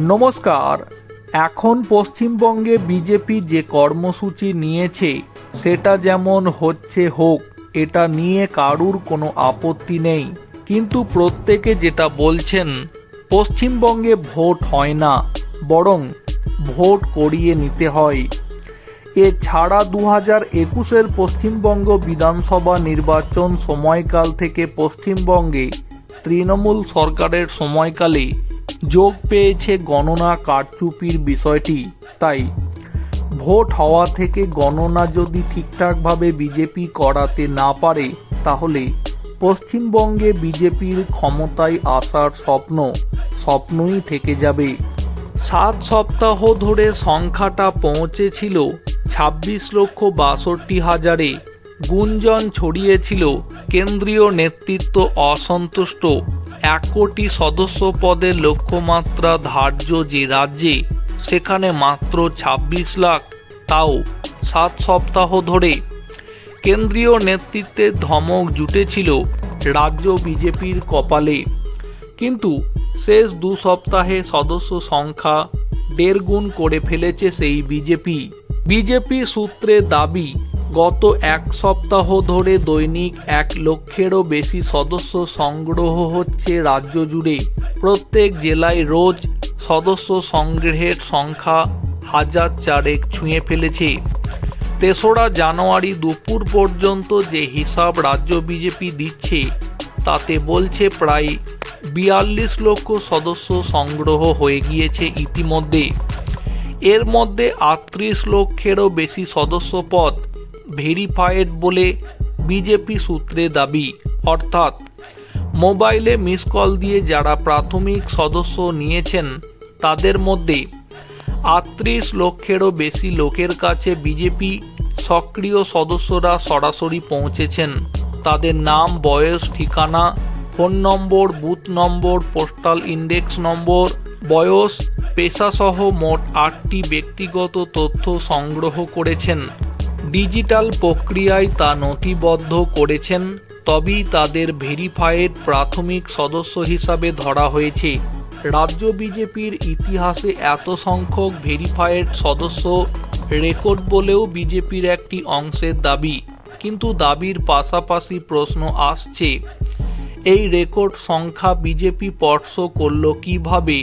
নমস্কার। এখন পশ্চিমবঙ্গে বিজেপি যে কর্মসূচি নিয়েছে, সেটা যেমন হচ্ছে হোক, এটা নিয়ে কারুর কোনো আপত্তি নেই। কিন্তু প্রত্যেকে যেটা বলছেন, পশ্চিমবঙ্গে ভোট হয় না, বরং ভোট করিয়ে নিতে হয়। এছাড়া দু হাজার একুশের পশ্চিমবঙ্গ বিধানসভা নির্বাচন সময়কাল থেকে পশ্চিমবঙ্গে তৃণমূল সরকারের সময়কালে যোগ পেয়েছে গণনা কারচুপির বিষয়টি। তাই ভোট হওয়া থেকে গণনা যদি ঠিকঠাকভাবে বিজেপি করাতে না পারে, তাহলে পশ্চিমবঙ্গে বিজেপির ক্ষমতায় আসার স্বপ্ন স্বপ্নই থেকে যাবে। সাত সপ্তাহ ধরে সংখ্যাটা পৌঁছেছিল ছাব্বিশ লক্ষ বাষট্টি হাজারে। গুঞ্জন ছড়িয়েছিল কেন্দ্রীয় নেতৃত্ব অসন্তুষ্ট। এক কোটি সদস্য পদের লক্ষ্যমাত্রা ধার্য যে রাজ্যে, সেখানে মাত্র ছাব্বিশ লাখ, তাও সাত সপ্তাহ ধরে। কেন্দ্রীয় নেতৃত্বের ধমক জুটেছিল রাজ্য বিজেপির কপালে। কিন্তু শেষ দু সপ্তাহে সদস্য সংখ্যা দেড় গুণ করে ফেলেছে সেই বিজেপি। বিজেপি সূত্রে দাবি গত এক সপ্তাহ ধরে দৈনিক এক লক্ষেরও বেশি সদস্য সংগ্রহ হচ্ছে রাজ্য জুড়ে। প্রত্যেক জেলায় রোজ সদস্য সংগ্রহের সংখ্যা হাজার চারেক ছুঁয়ে ফেলেছে। তেসরা জানুয়ারি দুপুর পর্যন্ত যে হিসাব রাজ্য বিজেপি দিচ্ছে, তাতে বলছে প্রায় বিয়াল্লিশ লক্ষ সদস্য সংগ্রহ হয়ে গিয়েছে ইতিমধ্যে। এর মধ্যে আটত্রিশ লক্ষেরও বেশি সদস্য পদ ভেরিফায়েড বলে বিজেপি সূত্রে দাবি। অর্থাৎ, মোবাইলে মিস কল দিয়ে যারা প্রাথমিক সদস্য নিয়েছেন, তাদের মধ্যে আটত্রিশ লক্ষেরও বেশি লোকের কাছে বিজেপি সক্রিয় সদস্যরা সরাসরি পৌঁছেছেন। তাদের নাম, বয়স, ঠিকানা, ফোন নম্বর, বুথ নম্বর, পোস্টাল ইন্ডেক্স নম্বর, বয়স, পেশাসহ মোট আটটি ব্যক্তিগত তথ্য সংগ্রহ করেছেন। ডিজিটাল প্রক্রিয়ায় তা নথিবদ্ধ করেছেন, তবেই তাদের ভেরিফায়েড প্রাথমিক সদস্য হিসাবে ধরা হয়েছে। রাজ্য বিজেপির ইতিহাসে এত সংখ্যক ভেরিফায়েড সদস্য রেকর্ড বলেও বিজেপির একটি অংশের দাবি, কিন্তু দাবির পাশাপাশি প্রশ্ন আসছে, এই রেকর্ড সংখ্যা বিজেপি স্পর্শ করল কীভাবে?